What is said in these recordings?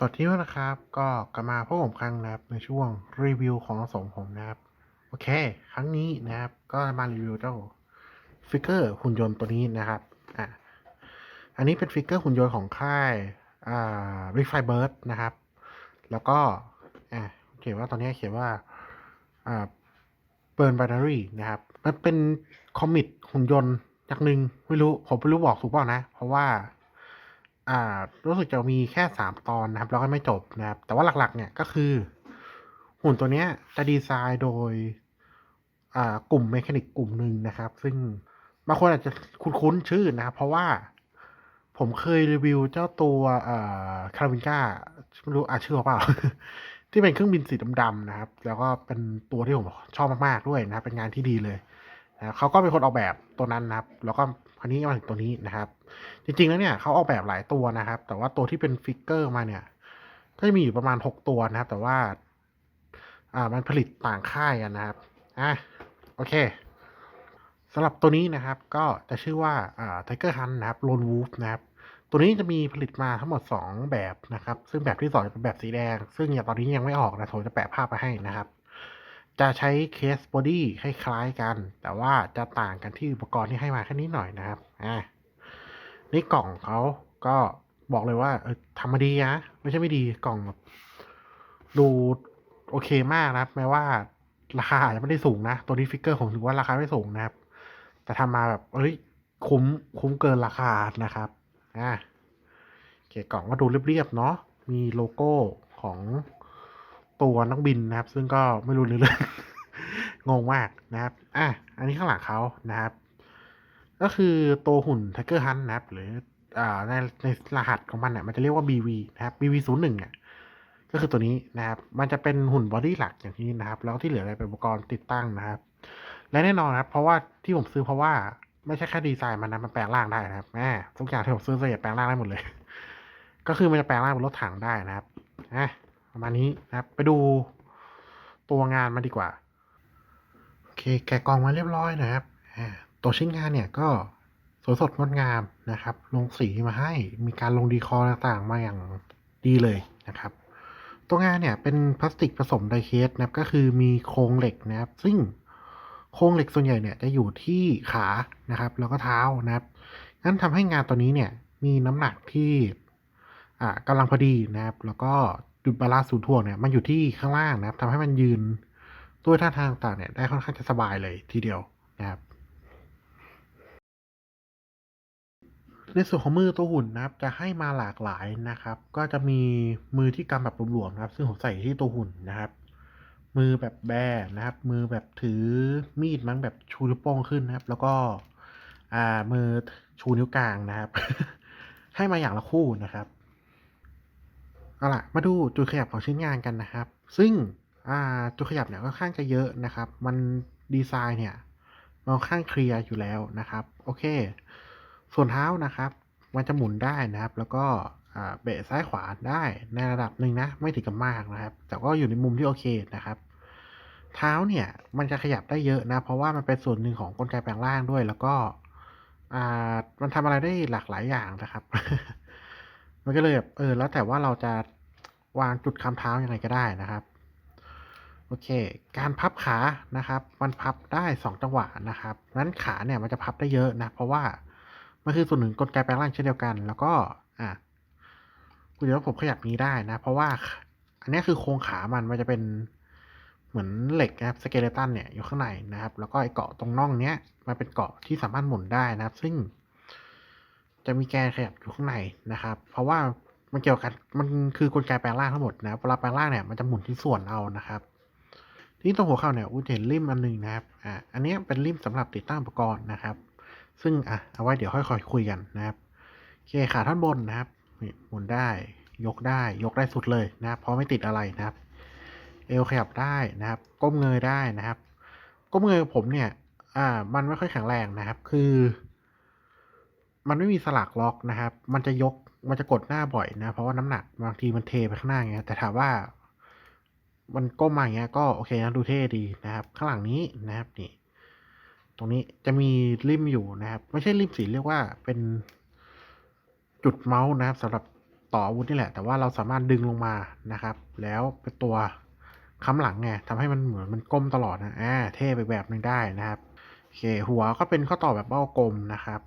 สวัสดีนะครับ ก็กลับมาพบผมครั้งนะครับในช่วงรีวิวของสมผมนะครับ โอเค ครั้งนี้นะครับ ก็มารีวิวเจ้าฟิกเกอร์หุ่นยนต์ตัวนี้นะครับอะอันนี้เป็นฟิกเกอร์หุ่นยนต์ของค่ายอ่า Big f i b e r d นะครับ แล้วก็อะเขียนว่าตอนนี้เขียนว่าอ่าเบิร์น b บ n นารีนะครับ มันเป็นคอมิกหุ่นยนต์จากหนึ่งไม่รู้ ผมไม่รู้บอกถูกเปล่านะ เพราะว่า อ่า รู้สึกจะมีแค่สามตอนนะครับ แล้วก็ไม่จบนะครับ แต่ว่าหลักๆ เนี่ยก็คือ หุ่นตัวเนี้ยจะดีไซน์โดย อ่ากลุ่มเมคานิกกลุ่มหนึ่งนะครับ ซึ่งบางคนอาจจะคุ้นๆชื่อนะครับ เพราะว่าผมเคยรีวิวเจ้าตัวอคาราวินก้าไม่รู้อาชื่อเขาเปล่า ที่เป็นเครื่องบินสีดำๆนะครับ แล้วก็เป็นตัวที่ผมชอบมากๆด้วยนะครับ เป็นงานที่ดีเลยนะเขาก็เป็นคนออกแบบตัวนั้นนะครับ แล้วก็ คราวนี้มาถึงตัวนี้นะครับ จริงๆแล้วเนี่ยเขาออกแบบหลายตัวนะครับ แต่ว่าตัวที่เป็นฟิกเกอร์มาเนี่ย ก็จะมีอยู่ประมาณหกตัวนะครับ แต่ว่า อ่ามันผลิตต่างค่ายกันนะครับอะโอเคสำหรับตัวนี้นะครับ ก็จะชื่อว่าอ่า Tiger Hunt นะครับ Lone Wolf นะครับตัวนี้จะมีผลิตมาทั้งหมด 2 แบบนะครับ ซึ่งแบบที่2จะเป็นแบบสีแดง ซึ่งอย่างตอนนี้ยังไม่ออกนะผมจะแปะภาพไปให้นะครับ จะใช้เคสบอดี้คล้ายๆกัน แต่ว่าจะต่างกันที่อุปกรณ์ที่ให้มาแค่นี้หน่อยนะครับอ่านี่กล่องเขาก็บอกเลยว่าเออทำมาดีนะไม่ใช่ไม่ดีกล่องแบบดูโอเคมากนะครับ แม้ว่าราคาอาจจะไม่ได้สูงนะ ตัวนี้ฟิกเกอร์ผมถือว่าราคาไม่สูงนะครับ แต่ทำมาแบบเอ้ยคุ้มคุ้มเกินราคานะครับอ่าโอเคกล่องก็ดูเรียบๆเนาะมีโลโก้ของ ตัวนักบินนะครับ ซึ่งก็ไม่รู้เรื่องงงมากนะครับ อะ อันนี้ข้างหลังเขานะครับ ก็คือตัวหุ่น Tiger Hunt นะครับ หรืออ่าในในรหัสของมันเนี่ยมันจะเรียกว่า BV นะครับ BV 0 1 เนี่ยก็คือตัวนี้นะครับ มันจะเป็นหุ่นบอดี้หลักอย่างที่นะครับ แล้วที่เหลืออะไรเป็นอุปกรณ์ติดตั้งนะครับ และแน่นอนนะครับเพราะว่าที่ผมซื้อเพราะว่าไม่ใช่แค่ดีไซน์มันนะมันแปลงร่างได้นะครับแม่ทุกอย่างที่ผมซื้อเสียแปลงร่างได้หมดเลย ก็คือมันจะแปลงร่างบนรถถังได้นะครับอะ ประมาณนี้นะครับ ไปดูตัวงานมาดีกว่า โอเค แกะกล่องมาเรียบร้อยนะครับ ตัวชิ้นงานเนี่ยก็สวยสดงดงามนะครับ ลงสีมาให้ มีการลงดีคอร์ต่างๆ มาอย่างดีเลยนะครับ ตัวงานเนี่ยเป็นพลาสติกผสมไดเคสนะครับ ก็คือมีโครงเหล็กนะครับ ซึ่งโครงเหล็กส่วนใหญ่เนี่ยจะอยู่ที่ขานะครับ แล้วก็เท้านะครับ งั้นทำให้งานตัวนี้เนี่ยมีน้ำหนักที่อ่ากำลังพอดีนะครับ แล้วก็ จุดบาลานซ์ศูนย์ถ่วงเนี่ยมันอยู่ที่ข้างล่างนะครับทำให้มันยืนด้วยท่าทางต่างเนี่ยได้ค่อนข้างจะสบายเลยทีเดียวนะครับในส่วนของมือตัวหุ่นนะครับ จะให้มาหลากหลายนะครับ ก็จะมีมือที่กำแบบหลวมๆนะครับ ซึ่งผมใส่ที่ตัวหุ่นนะครับ มือแบบแบนะครับ มือแบบถือมีดมั้งแบบชูนิ้วโป้งขึ้นนะครับ แล้วก็อ่ามือชูนิ้วกลางนะครับ ให้มาอย่างละคู่นะครับ เอาล่ะ มาดูจุดขยับของชิ้นงานกันนะครับ ซึ่งจุดขยับเนี่ยค่อนข้างจะเยอะนะครับ มันดีไซน์เนี่ยมันค่อนข้างเคลียร์อยู่แล้วนะครับ โอเค ส่วนเท้านะครับ มันจะหมุนได้นะครับ แล้วก็เบะซ้ายขวาได้ในระดับหนึ่งนะ ไม่ถึงกับมากนะครับ แต่ก็อยู่ในมุมที่โอเคนะครับ เท้าเนี่ยมันจะขยับได้เยอะนะ เพราะว่ามันเป็นส่วนหนึ่งของกลไกแปลงร่างด้วย แล้วก็มันทำอะไรได้หลากหลายอย่างนะครับ มันก็เลยแบบเออแล้วแต่ว่าเราจะวางจุดคำเท้ายังไงก็ได้นะครับ โอเค การพับขานะครับ มันพับได้สองจังหวะนะครับนั้นขาเนี่ยมันจะพับได้เยอะนะ เพราะว่ามันคือส่วนหนึ่งกลไกแปลงร่างเช่นเดียวกัน แล้วก็อะคุณเดี๋ยวผมขยับนี้ได้นะ เพราะว่าอันนี้คือโครงขามันมันจะเป็นเหมือนเหล็กนะครับสเกเลตันเนี่ยอยู่ข้างในนะครับ แล้วก็ไอเกาะตรงน่องเนี้ยมันเป็นเกาะที่สามารถหมุนได้นะครับ ซึ่ง จะมีแกนขยับอยู่ข้างในนะครับ เพราะว่ามันเกี่ยวกันมันคือกลไกแปลงร่างทั้งหมดนะเวลาแปลงร่างเนี่ยมันจะหมุนที่ส่วนเอานะครับ ทีนี้ตรงหัวเข่าเนี่ยอุ้ยเห็นริมอันหนึงนะครับอ่าอันนี้เป็นริมสำหรับติดตั้งอุปกรณ์นะครับ ซึ่งอะเอาไว้เดี๋ยวค่อยๆคุยกันนะครับโอเคขาท่อนบนนะครับหมุนได้ยกได้ยกได้สุดเลยนะครับเพราะไม่ติดอะไรนะครับ เอวขยับได้นะครับ ก้มเงยได้นะครับ ก้มเงยผมเนี่ยอ่ามันไม่ค่อยแข็งแรงนะครับ คือ มันไม่มีสลักล็อกนะครับ มันจะยก มันจะกดหน้าบ่อยนะ เพราะว่าน้ำหนักบางทีมันเทไปข้างหน้าไง แต่ถามว่า มันก้มมาอย่างเงี้ย ก็โอเคนะดูเท่ดีนะครับ ข้างหลังนี้นะครับนี่ ตรงนี้จะมีริมอยู่นะครับ ไม่ใช่ริมสีเรียกว่าเป็นจุดเมาส์นะครับสำหรับต่ออาวุธนี่แหละ แต่ว่าเราสามารถดึงลงมานะครับ แล้วเป็นตัวค้ำหลังไงทำให้มันเหมือนมันก้มตลอดนะอ่าเท่ไปแบบนึงได้นะครับโอเค หัวก็เป็นข้อต่อแบบเบ้ากลมนะครับ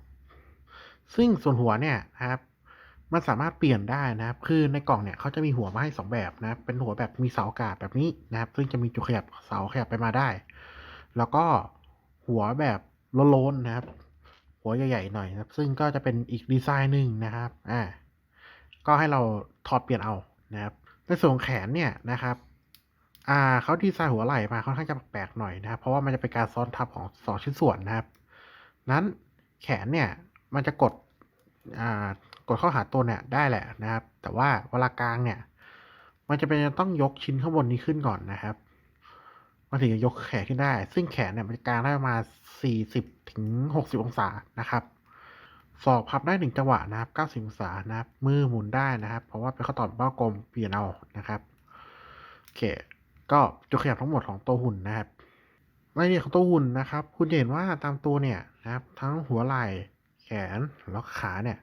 ซึ่งส่วนหัวเนี่ยนะครับ มันสามารถเปลี่ยนได้นะครับ คือในกล่องเนี่ยเขาจะมีหัวมาให้สองแบบนะครับ เป็นหัวแบบมีเสาอากาศแบบนี้นะครับ ซึ่งจะมีจุดขยับเสาขยับไปมาได้ แล้วก็หัวแบบโล้นๆนะครับ หัวใหญ่ๆหน่อยนะครับ ซึ่งก็จะเป็นอีกดีไซน์หนึ่งนะครับ อ่า ก็ให้เราถอดเปลี่ยนเอานะครับในส่วนแขนเนี่ยนะครับอ่าเขาดีไซน์หัวไหล่มาค่อนข้างจะแปลกๆหน่อยนะครับ เพราะว่ามันจะเป็นการซ้อนทับของสองชิ้นส่วนนะครับ นั้นแขนเนี่ยมันจะกด กดเข้าหาตัวเนี่ยได้แหละนะครับ แต่ว่าเวลากลางเนี่ย มันจะเป็นจะต้องยกชิ้นข้างบนนี้ขึ้นก่อนนะครับมันถึงจะยกแขนขึ้นได้ ซึ่งแขนเนี่ยมันจะกลางได้ประมาณ40ถึง60 องศานะครับศอกพับได้หนึ่งจังหวะนะครับ90องศานะครับ มือหมุนได้นะครับ เพราะว่าเป็นข้อต่อเบ้ากลมเปลี่ยนเอานะครับโอเค ก็จุดขยับทั้งหมดของตัวหุ่นนะครับรายละเอียดของตัวหุ่นนะครับ คุณจะเห็นว่าตามตัวเนี่ยนะครับ ทั้งหัวไหล่ น แล้วขาเนี่ย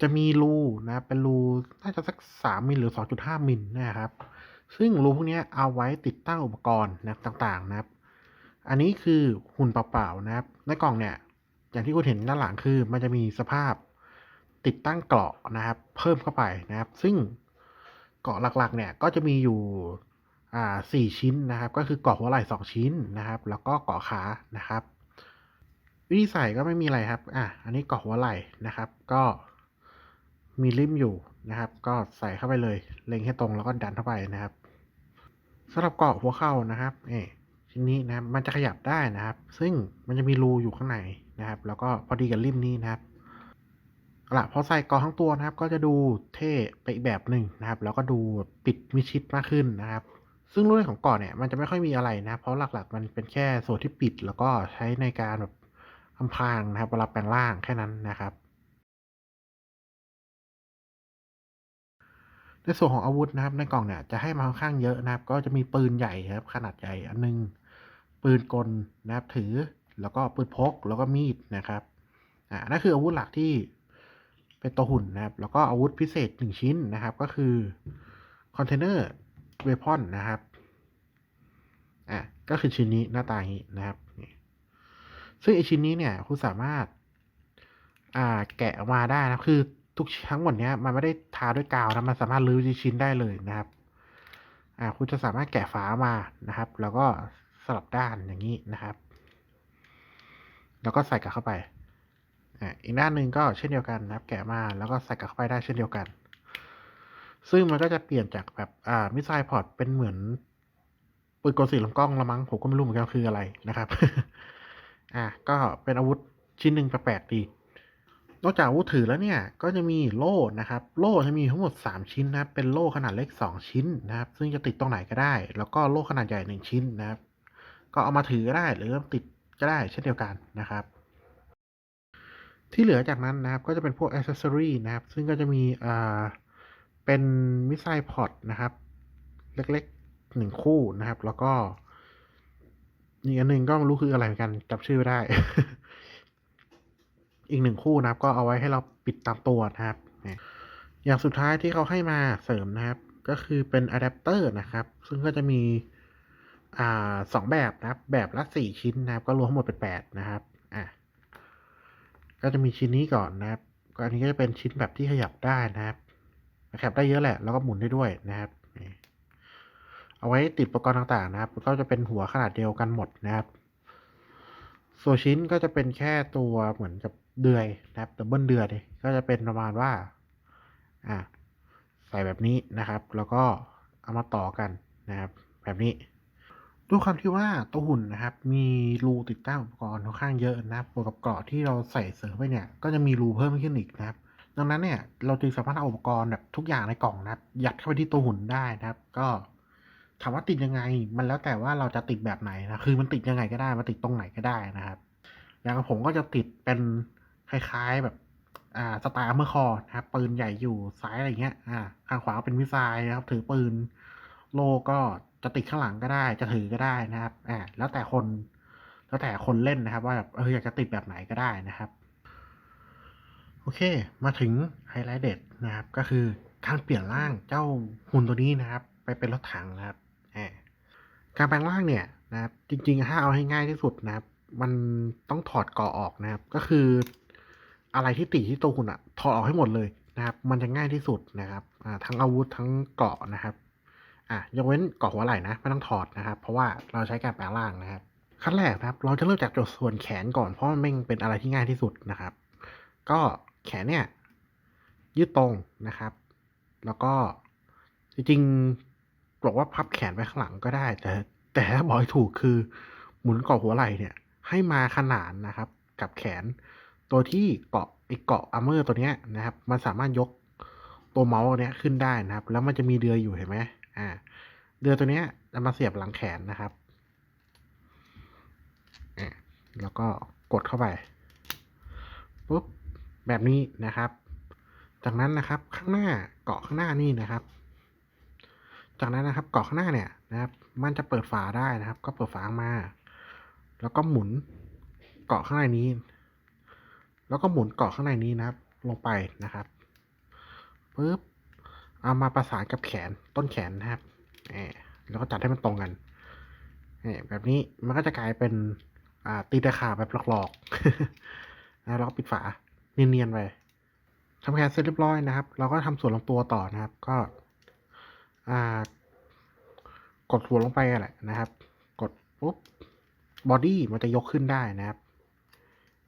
จะมีรูนะเป็นรูน่าจะสักสามมิลหรือสองจุดห้ามิลนะครับ ซึ่งรูพวกนี้เอาไว้ติดตั้งอุปกรณ์นะต่างๆนะครับ อันนี้คือหุ่นเปล่าๆนะครับ ในกล่องเนี่ย อย่างที่คุณเห็นด้านหลังคือ มันจะมีสภาพติดตั้งเกราะนะครับ เพิ่มเข้าไปนะครับ ซึ่งเกราะหลักๆ เนี่ยก็จะมีอยู่อ่าสี่ชิ้นนะครับ ก็คือเกราะหัวไหล่สองชิ้นนะครับ แล้วก็เกราะขานะครับ วิธีใส่ก็ไม่มีอะไรครับ อะ อันนี้เกาะหัวไหล่นะครับ ก็มีริมอยู่นะครับ ก็ใส่เข้าไปเลย เล็งให้ตรงแล้วก็ดันเข้าไปนะครับสำหรับเกาะหัวเข่านะครับ เอ่ชิ้นนี้นะครับ มันจะขยับได้นะครับ ซึ่งมันจะมีรูอยู่ข้างในนะครับ แล้วก็พอดีกับริมนี้นะครับละพอใส่เกาะทั้งตัวนะครับ ก็จะดูเท่ไปอีกแบบหนึ่งนะครับ แล้วก็ดูปิดมิชิดมากขึ้นนะครับ ซึ่งรูปของเกาะเนี่ยมันจะไม่ค่อยมีอะไรนะ เพราะหลักๆ มันเป็นแค่ส่วนที่ปิดแล้วก็ใช้ในการแบบ อำพรางนะครับเวลาแปลงร่างแค่นั้นนะครับ ในส่วนของอาวุธนะครับในกล่องเนี่ยจะให้มาค่อนข้างเยอะนะครับ ก็จะมีปืนใหญ่ครับ ขนาดใหญ่อันหนึง ปืนกลนะครับถือแล้วก็ปืนพกแล้วก็มีดนะครับอ่านั่นคืออาวุธหลักที่เป็นตัวหุ่นนะครับ แล้วก็อาวุธพิเศษหนึ่งชิ้นนะครับ ก็คือคอนเทนเนอร์เวพอนนะครับอะก็คือชิ้นนี้หน้าตาอย่างนี้นะครับ ซึ่งไอชิ้นนี้เนี่ยคุณสามารถอ่าแกะออกมาได้นะคือทุกทั้งหมดเนี้ยมันไม่ได้ทาด้วยกาวนะมันสามารถรื้อชิ้นได้เลยนะครับอ่าคุณจะสามารถแกะฝามานะครับ แล้วก็สลับด้านอย่างนี้นะครับ แล้วก็ใส่กลับเข้าไปอ่าอีกด้านหนึ่งก็เช่นเดียวกันนะครับ แกะมาแล้วก็ใส่กลับเข้าไปได้เช่นเดียวกัน ซึ่งมันก็จะเปลี่ยนจากแบบอ่ามิสไซล์พอร์ตเป็นเหมือนปืนกลสีลำกล้องละมั้งผมก็ไม่รู้เหมือนกันคืออะไรนะครับ อะก็เป็นอาวุธชิ้นหนึ่งแปลกๆดีนอกจากอาวุธถือแล้วเนี่ยก็จะมีโล่นะครับ โล่จะมีทั้งหมด 3 ชิ้นนะครับ เป็นโล่ขนาดเล็ก 2 ชิ้นนะครับ ซึ่งจะติดตรงไหนก็ได้ แล้วก็โล่ขนาดใหญ่ 1 ชิ้นนะครับ ก็เอามาถือก็ได้หรือติดก็ได้เช่นเดียวกันนะครับ ที่เหลือจากนั้นนะครับก็จะเป็นพวกอ c เซ s ซอรีนะครับ ซึ่งก็จะมีอ่าเป็นมิสไซล์พอร์ตนะครับ เล็กๆหนึ่งคู่นะครับ แล้วก็ อีกอันหนึ่งก็ไม่รู้คืออะไรเหมือนกันจำชื่อไม่ได้ อีกหนึ่งคู่นะครับ ก็เอาไว้ให้เราปิดตามตัวนะครับ อย่างสุดท้ายที่เขาให้มาเสริมนะครับ ก็คือเป็นอะแดปเตอร์นะครับ ซึ่งก็จะมีอ่าสองแบบนะครับ แบบละสี่ชิ้นนะครับ ก็รวมทั้งหมดเป็นแปดนะครับอะก็จะมีชิ้นนี้ก่อนนะครับก็อันนี้ก็จะเป็นชิ้นแบบที่ขยับได้นะครับขยับได้เยอะแหละ แล้วก็หมุนได้ด้วยนะครับ เอาไว้ติดอุปกรณ์ต่างๆนะครับ ก็จะเป็นหัวขนาดเดียวกันหมดนะครับ ส่วนชิ้นก็จะเป็นแค่ตัวเหมือนกับเดือยนะครับดับเบิลเดือยก็จะเป็นประมาณว่าอ่าใส่แบบนี้นะครับ แล้วก็เอามาต่อกันนะครับ แบบนี้ด้วยความที่ว่าตัวหุ่นนะครับ มีรูติดตั้งอุปกรณ์ค่อนข้างเยอะนะครับบวกกับเกราะที่เราใส่เสริมไปเนี่ย ก็จะมีรูเพิ่มขึ้นอีกนะครับ ดังนั้นเนี่ย เราจึงสามารถเอาอุปกรณ์แบบทุกอย่างในกล่องนะครับ ยัดเข้าไปที่ตัวหุ่นได้นะครับ ก็ ถามว่าติดยังไง มันแล้วแต่ว่าเราจะติดแบบไหนนะ คือมันติดยังไงก็ได้ มันติดตรงไหนก็ได้นะครับ อย่างผมก็จะติดเป็นคล้ายๆแบบ อ่า สไตล์เมื่อคอนะครับ ปืนใหญ่อยู่ซ้ายอะไรเงี้ย อ่า ข้างขวาเป็นมิสไซล์นะครับ ถือปืน โลก็จะติดข้างหลังก็ได้ จะถือก็ได้นะครับ อ่า แล้วแต่คน แล้วแต่คนเล่นนะครับ ว่าแบบเอออยากจะติดแบบไหนก็ได้นะครับ โอเค มาถึงไฮไลท์เด็ดนะครับ ก็คือการเปลี่ยนร่างเจ้าหุ่นตัวนี้นะครับ ไปเป็นรถถังนะครับ การแปลงร่างเนี่ยนะครับจริงๆถ้าเอาให้ง่ายที่สุดนะครับ มันต้องถอดเกาะออกนะครับ ก็คือ อะไรที่ติดที่ตัวคุณอะถอดออกให้หมดเลยนะครับ มันจะง่ายที่สุดนะครับทั้งอาวุธทั้งเกาะนะครับอะยกเว้นเกาะหัวไหล่นะไม่ต้องถอดนะครับ เพราะว่าเราใช้การแปลงร่างนะครับขั้นแรกนะครับ เราจะเริ่มจากจุดส่วนแขนก่อนเพราะมันเป็นอะไรที่ง่ายที่สุดนะครับ ก็แขนเนี่ยยืดตรงนะครับ แล้วก็จริงๆ บอกว่าพับแขนไปข้างหลังก็ได้ แต่ แต่ถ้าบอกถูกคือ หมุนเกาะหัวไหล่เนี่ย ให้มาขนานนะครับ กับแขน ตัวที่เกาะไอเกาะอาร์เมอร์ตัวเนี้ยนะครับ มันสามารถยกตัวเมาส์เนี้ยขึ้นได้นะครับ แล้วมันจะมีเดือยอยู่เห็นไหมอ่า เดือยตัวเนี้ยจะมาเสียบหลังแขนนะครับแล้วก็กดเข้าไปปุ๊บแบบนี้นะครับ จากนั้นนะครับข้างหน้าเกาะข้างหน้านี่นะครับ จากนั้นนะครับเกาะข้างหน้าเนี่ยนะครับ มันจะเปิดฝาได้นะครับ ก็เปิดฝาออกมา แล้วก็หมุนเกาะข้างในนี้ แล้วก็หมุนเกาะข้างในนี้นะครับ ลงไปนะครับปุ๊บเอามาประสานกับแขนต้นแขนนะครับแหมแล้วก็จัดให้มันตรงกันแหมแบบนี้มันก็จะกลายเป็นอ่าตีตะขาบแบบหลอกๆนะแล้วก็ปิดฝาเนียนๆไปทำแขนเสร็จเรียบร้อยนะครับ เราก็ทำส่วนลำตัวต่อนะครับ ก็ อ่ากดหัวลงไปแหละนะครับ กดปุ๊บบอดี้มันจะยกขึ้นได้นะครับ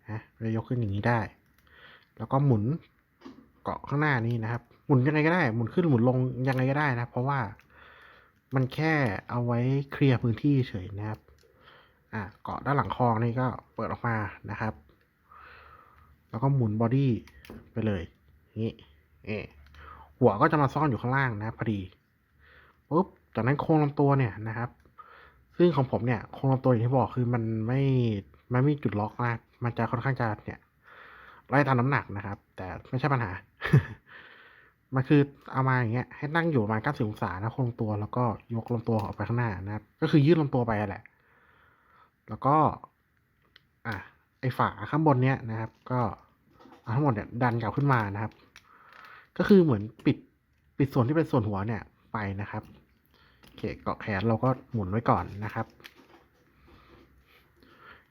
นะจะยกขึ้นอย่างนี้ได้ แล้วก็หมุนเกาะข้างหน้านี้นะครับ หมุนยังไงก็ได้ หมุนขึ้นหมุนลงยังไงก็ได้นะ เพราะว่ามันแค่เอาไว้เคลียร์พื้นที่เฉยนะครับ อ่าเกาะด้านหลังคองนี่ก็เปิดออกมานะครับ แล้วก็หมุนบอดี้ไปเลย นี่เอหัวก็จะมาซ่อนอยู่ข้างล่างนะพอดี ปุ๊บจากนั้นโครงลำตัวเนี่ยนะครับ ซึ่งของผมเนี่ยโครงลำตัวอย่างที่บอกคือมันไม่มันไม่มีจุดล็อกนะมันจะค่อนข้างจะเนี่ยไล่ตามน้ำหนักนะครับ แต่ไม่ใช่ปัญหา มันคือเอามาอย่างเงี้ยให้นั่งอยู่ประมาณ90องศานะโครงลำตัวแล้วก็ยกลำตัวออกไปข้างหน้านะครับ ก็คือยืดลำตัวไปแหละ แล้วก็ อะไอฝาข้างบนเนี้ยนะครับ ก็เอาทั้งหมดเนี่ยดันกลับขึ้นมานะครับ ก็คือเหมือนปิดปิดส่วนที่เป็นส่วนหัวเนี่ยไปนะครับ เคเกาะแขนเราก็หมุนไว้ก่อนนะครับ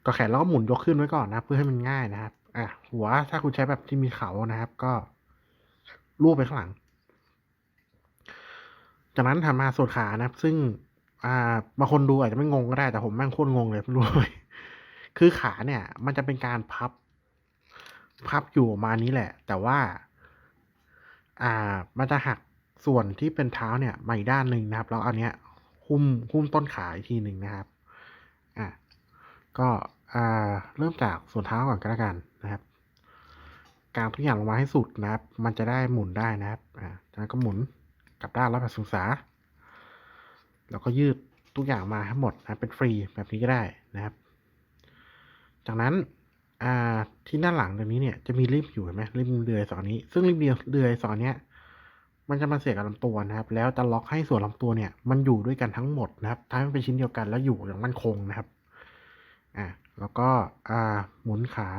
เกาะแขนเราก็หมุนยกขึ้นไว้ก่อนนะ เพื่อให้มันง่ายนะครับอะหัวถ้าคุณใช้แบบที่มีเขานะครับ ก็ลูบไปข้างหลัง จากนั้นทำมาส่วนขานะครับ ซึ่ง อ่าบางคนดูอาจจะไม่งงก็ได้แต่ผมแม่งโคตรงงเลยไม่รู้เลยคือขาเนี่ย มันจะเป็นการพับ พับอยู่ประมาณนี้แหละ แต่ว่า อ่า มันจะหัก ส่วนที่เป็นเท้าเนี่ยมาอีกด้านหนึ่งนะครับ แล้วอันเนี้ยหุ้มหุ้มต้นขาอีกทีหนึ่งนะครับอะก็อ่าเริ่มจากส่วนเท้าก่อนก็แล้วกันนะครับกางทุกอย่างลงมาให้สุดนะครับ มันจะได้หมุนได้นะครับอ่าจากนั้นก็หมุนกลับด้านร้อยแปดสิบองศาแล้วก็ยืดทุกอย่างมาให้หมดนะเป็นฟรีแบบนี้ก็ได้นะครับ จากนั้นอ่าที่ด้านหลังตรงนี้เนี่ยจะมีริมอยู่เห็นไหมริมเดือยสองนี้ ซึ่งริมเดือยสองเนี้ย มันจะมาเสียกับลำตัวนะครับ แล้วจะล็อกให้ส่วนลำตัวเนี่ย มันอยู่ด้วยกันทั้งหมดนะครับทำให้มันเป็นชิ้นเดียวกันแล้วอยู่อย่างมั่นคงนะครับอ่าแล้วก็อ่าหมุนขา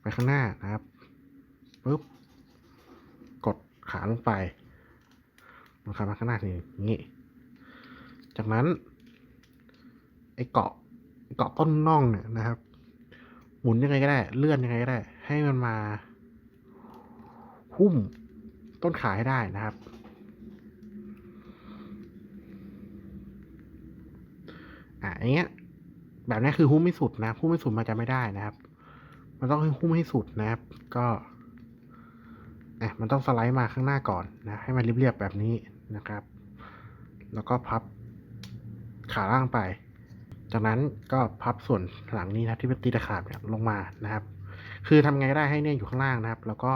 ไปข้างหน้านะครับปุ๊บกดขาลงไปหมุนขามาข้างหน้าทีอย่างนี้จากนั้นไอ้เกาะเกาะต้นน่องเนี่ยนะครับ หมุนยังไงก็ได้ เลื่อนยังไงก็ได้ ให้มันมาหุ้ม ต้นขาให้ได้นะครับ อะอย่างเงี้ย แบบนี้คือหุ้มไม่สุดนะหุ้มไม่สุดมันจะไม่ได้นะครับ มันต้องให้หุ้มให้สุดนะครับ ก็อะมันต้องสไลด์มาข้างหน้าก่อนนะ ให้มันเรียบๆแบบนี้นะครับ แล้วก็พับขาล่างไป จากนั้นก็พับส่วนหลังนี้นะที่เป็นตีตะขาบเนี่ยลงมานะครับ คือทำไงก็ได้ให้เนี่ยอยู่ข้างล่างนะครับ แล้วก็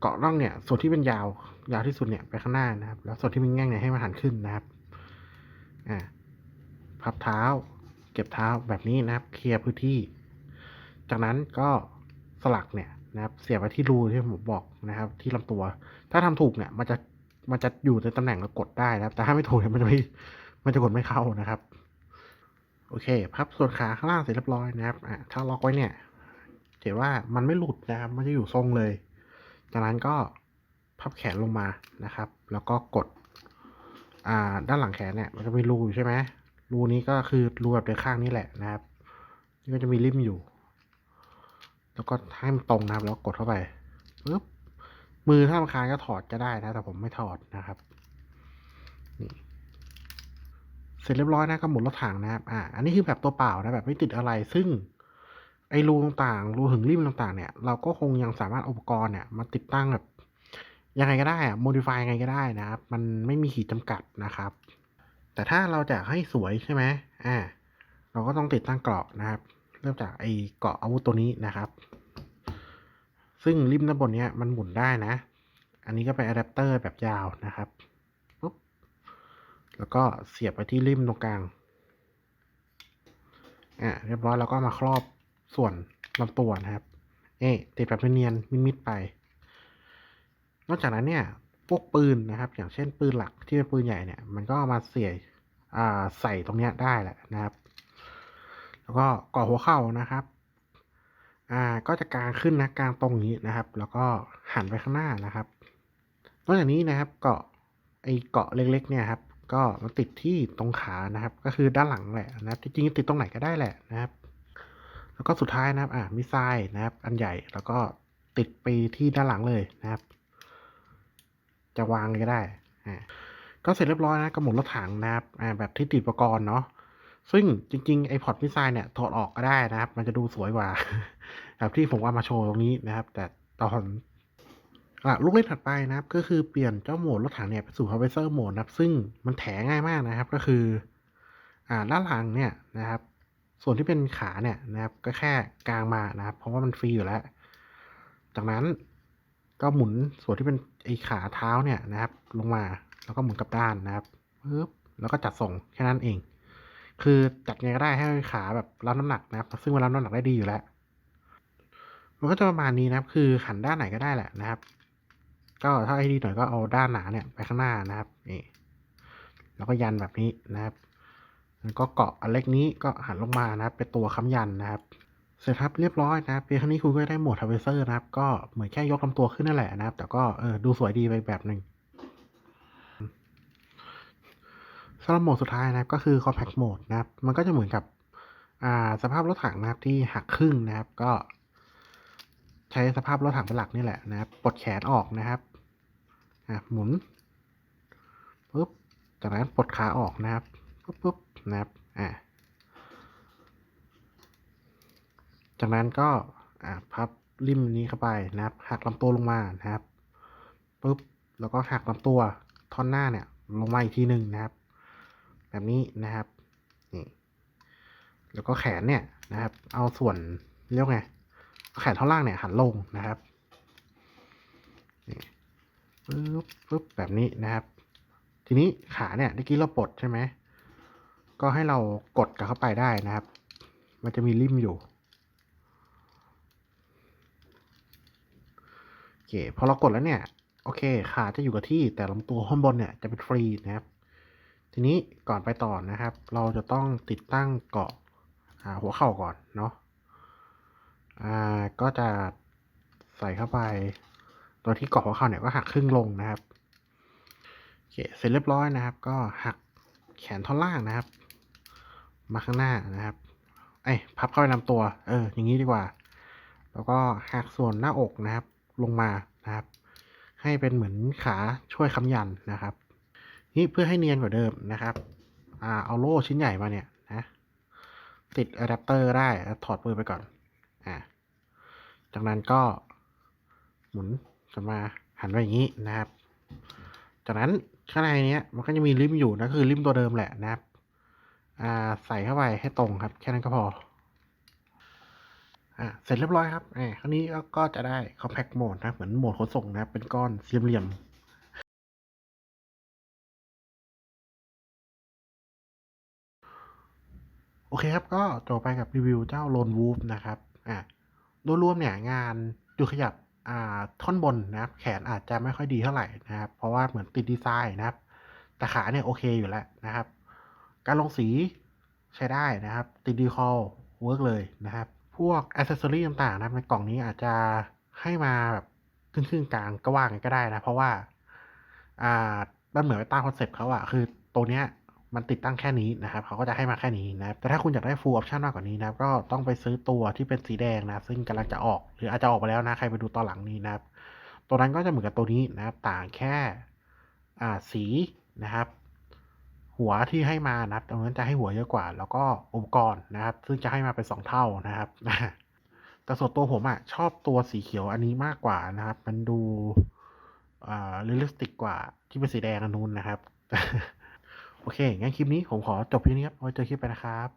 เกาะร่องเนี่ยส่วนที่เป็นยาวยาวที่สุดเนี่ยไปข้างหน้านะครับ แล้วส่วนที่เป็นแง่งเนี่ยให้มันหันขึ้นนะครับอ่าพับเท้า เก็บเท้าแบบนี้นะครับ เคลียร์พื้นที่ จากนั้นก็สลักเนี่ยนะครับ เสียบไปที่รูที่ผมบอกนะครับ ที่ลำตัว ถ้าทำถูกเนี่ย มันจะมันจะอยู่ในตำแหน่งแล้วกดได้นะครับ แต่ถ้าไม่ถูกเนี่ยมันจะไม่มันจะกดไม่เข้านะครับโอเคพับส่วนขาข้างล่างเสร็จเรียบร้อยนะครับอะถ้าล็อกไว้เนี่ยเห็นว่ามันไม่หลุดนะครับ มันจะอยู่ทรงเลย จากนั้นก็พับแขนลงมานะครับ แล้วก็กดอ่าด้านหลังแขนเนี่ยมันจะมีรูอยู่ใช่ไหมรูนี้ก็คือรูแบบเดินข้างนี่แหละนะครับ นี่ก็จะมีริมอยู่ แล้วก็ให้มันตรงนะครับ แล้วกดเข้าไปปึ๊บมือถ้ารำคาญก็ถอดก็ได้นะ แต่ผมไม่ถอดนะครับนี่เสร็จเรียบร้อยนะก็หมุนรถถังนะครับอ่าอันนี้คือแบบตัวเปล่านะแบบไม่ติดอะไรซึ่ง ไอ้รูต่างๆรูถึงริมต่างๆเนี่ย เราก็คงยังสามารถอุปกรณ์เนี่ยมาติดตั้งแบบยังไงก็ได้อะ modify ยังไงก็ได้นะครับ มันไม่มีขีดจำกัดนะครับ แต่ถ้าเราจะให้สวยใช่ไหมอ่า เราก็ต้องติดตั้งเกราะนะครับ เริ่มจากไอ้เกราะอาวุธตัวนี้นะครับ ซึ่งริมด้านบนเนี้ยมันหมุนได้นะ อันนี้ก็เป็นอะแดปเตอร์แบบยาวนะครับปุ๊บ แล้วก็เสียบไปที่ริมตรงกลาง อะเรียบร้อยแล้วก็มาครอบ ส่วนลำตัวนะครับ เอ๊ะติดแบบเนียนๆมิดๆไป นอกจากนั้นเนี่ยพวกปืนนะครับ อย่างเช่นปืนหลักที่เป็นปืนใหญ่เนี่ย มันก็เอามาเสียใส่ตรงเนี้ยได้แหละนะครับ แล้วก็ก่อหัวเข่านะครับอ่าก็จะกางขึ้นนะกางตรงนี้นะครับ แล้วก็หันไปข้างหน้านะครับ นอกจากนี้นะครับเกาะไอเกาะเล็กๆเนี่ยครับ ก็มันติดที่ตรงขานะครับ ก็คือด้านหลังแหละนะจริงๆติดตรงไหนก็ได้แหละนะครับ แล้วก็สุดท้ายนะครับอ่ามิสไซล์นะครับ อันใหญ่แล้วก็ติดไปที่ด้านหลังเลยนะครับ จะวางก็ได้อ่าก็เสร็จเรียบร้อยนะกระหมุนรถถังนะครับอ่าแบบที่ติดอุปกรณ์เนาะซึ่งจริงๆไอพอร์ตมิสไซล์เนี่ยถอดออกก็ได้นะครับ มันจะดูสวยกว่าแบบที่ผมว่ามาโชว์ตรงนี้นะครับ แต่ตอนอะลูกเล่นถัดไปนะครับ ก็คือเปลี่ยนเจ้าโหมดรถถังเนี่ยไปสู่ h a r v e s t e r โหมดนะครับ ซึ่งมันแถง่ายมากนะครับ ก็คือ อ่าด้านหลังเนี่ยนะครับ ส่วนที่เป็นขาเนี่ยนะครับ ก็แค่กางมานะครับ เพราะว่ามันฟรีอยู่แล้ว จากนั้นก็หมุนส่วนที่เป็นไอ้ขาเท้าเนี่ยนะครับ ลงมาแล้วก็หมุนกลับด้านนะครับปึ๊บแล้วก็จัดส่งแค่นั้นเอง คือจัดไงก็ได้ให้ขาแบบรับน้ำหนักนะครับ ซึ่งมันรับน้ำหนักได้ดีอยู่แล้ว มันก็จะประมาณนี้นะครับ คือหันด้านไหนก็ได้แหละนะครับ ก็ถ้าให้ดีหน่อยก็เอาด้านหนาเนี่ยไปข้างหน้านะครับนี่แล้วก็ยันแบบนี้นะครับ ก็เกาะอันเล็กนี้ก็หันลงมานะครับเป็นตัวค้ำยันนะครับ เสร็จครับเรียบร้อยนะครับเพียงเท่านี้คุณก็ได้โหมดทาวเวเซอร์นะครับ ก็เหมือนแค่ยกลำตัวขึ้นนั่นแหละนะครับ แต่ก็เออดูสวยดีไปแบบหนึ่งสำหรับโหมดสุดท้ายนะครับก็คือ compact mode นะครับ มันก็จะเหมือนกับอ่าสภาพรถถังนะครับที่หักครึ่งนะครับ ก็ใช้สภาพรถถังเป็นหลักนี่แหละนะครับปลดแขนออกนะครับหมุนปุ๊บจากนั้นปลดขาออกนะครับปุ๊บปุ๊บ นะครับอะจากนั้นก็อะพับริมนี้เข้าไปนะครับหักลำตัวลงมานะครับปุ๊บแล้วก็หักลำตัวท่อนหน้าเนี่ยลงมาอีกทีหนึ่งนะครับ แบบนี้นะครับนี่แล้วก็แขนเนี่ยนะครับ เอาส่วนเรียกไงแขนท่อนล่างเนี่ยหันลงนะครับนี่ปึ๊บปึ๊บแบบนี้นะครับ ทีนี้ขาเนี่ยเมื่อกี้เราปลดใช่ไหม ก็ให้เรากดกับเข้าไปได้นะครับ มันจะมีริมอยู่โอเคพอเรากดแล้วเนี่ยโอเคขาจะอยู่กับที่แต่ลำตัวข้างบนเนี่ยจะเป็นฟรีนะครับ ทีนี้ก่อนไปต่อนะครับ เราจะต้องติดตั้งเกาะาหัวเข่าก่อนเนาะอ่าก็จะใส่เข้าไป ตัวที่เกาะหัวเข่าเนี่ยก็หักครึ่งลงนะครับโอเคเสร็จเรียบร้อยนะครับ ก็หักแขนท่อนล่างนะครับ มาข้างหน้านะครับ เอ้ยพับเข้าไปลำตัว เออ อย่างนี้ดีกว่า แล้วก็หักส่วนหน้าอกนะครับ ลงมานะครับ ให้เป็นเหมือนขาช่วยค้ำยันนะครับ นี่เพื่อให้เนียนกว่าเดิมนะครับ อ่า เอาโล่ชิ้นใหญ่มาเนี่ยนะติดอะแดปเตอร์ได้แล้วถอดปืนไปก่อน อ่า จากนั้นก็หมุนกลับมาหันไปอย่างนี้นะครับ จากนั้นข้างในเนี้ยมันก็จะมีริมอยู่นะคือริมตัวเดิมแหละนะครับ อ่าใส่เข้าไปให้ตรงครับ แค่นั้นก็พออ่าเสร็จเรียบร้อยครับอ่าคราวนี้ก็ก็จะได้ compact mode นะเหมือนโหมดขนส่งนะครับเป็นก้อนสี่เหลี่ยมโอเคครับ ก็จบไปกับรีวิวเจ้า Lone Wolf นะครับอะโดยรวมเนี่ยงานดูขยับอ่าท่อนบนนะครับ แขนอาจจะไม่ค่อยดีเท่าไหร่นะครับ เพราะว่าเหมือนติดดีไซน์นะครับ แต่ขาเนี่ยโอเคอยู่แล้วนะครับ การลงสีใช้ได้นะครับ ติดดีคอลเวิร์กเลยนะครับ พวกอ c เซอรี่ต่างๆนะครับในกล่องนี้อาจจะให้มาแบบครึ่งๆกลางก็ว่ากันก็ได้นะ เพราะว่าอ่ามันเหมือนไปตามคอนเซปต์เขาอะคือตัวเนี้ยมันติดตั้งแค่นี้นะครับเขาก็จะให้มาแค่นี้นะครับแต่ถ้าคุณอยากได้ full option มากกว่านี้นะครับ ก็ต้องไปซื้อตัวที่เป็นสีแดงนะ ซึ่งกำลังจะออก หรืออาจจะออกไปแล้วนะ ใครไปดูตอนหลังนี้นะครับ ตัวนั้นก็จะเหมือนกับตัวนี้นะครับ ต่างแค่อ่าสีนะครับ หัวที่ให้มานะครับตรงนั้นจะให้หัวเยอะกว่า แล้วก็อุปกรณ์นะครับ ซึ่งจะให้มาเป็นสองเท่านะครับแต่ส่วนตัวผมอะชอบตัวสีเขียวอันนี้มากกว่านะครับ มันดูอ่าเรียลลิสติกกว่าที่เป็นสีแดงอันนู้นนะครับ โอเค งั้นคลิปนี้ผมขอจบเพียงนี้ครับไว้เจอคลิปไปนะครับ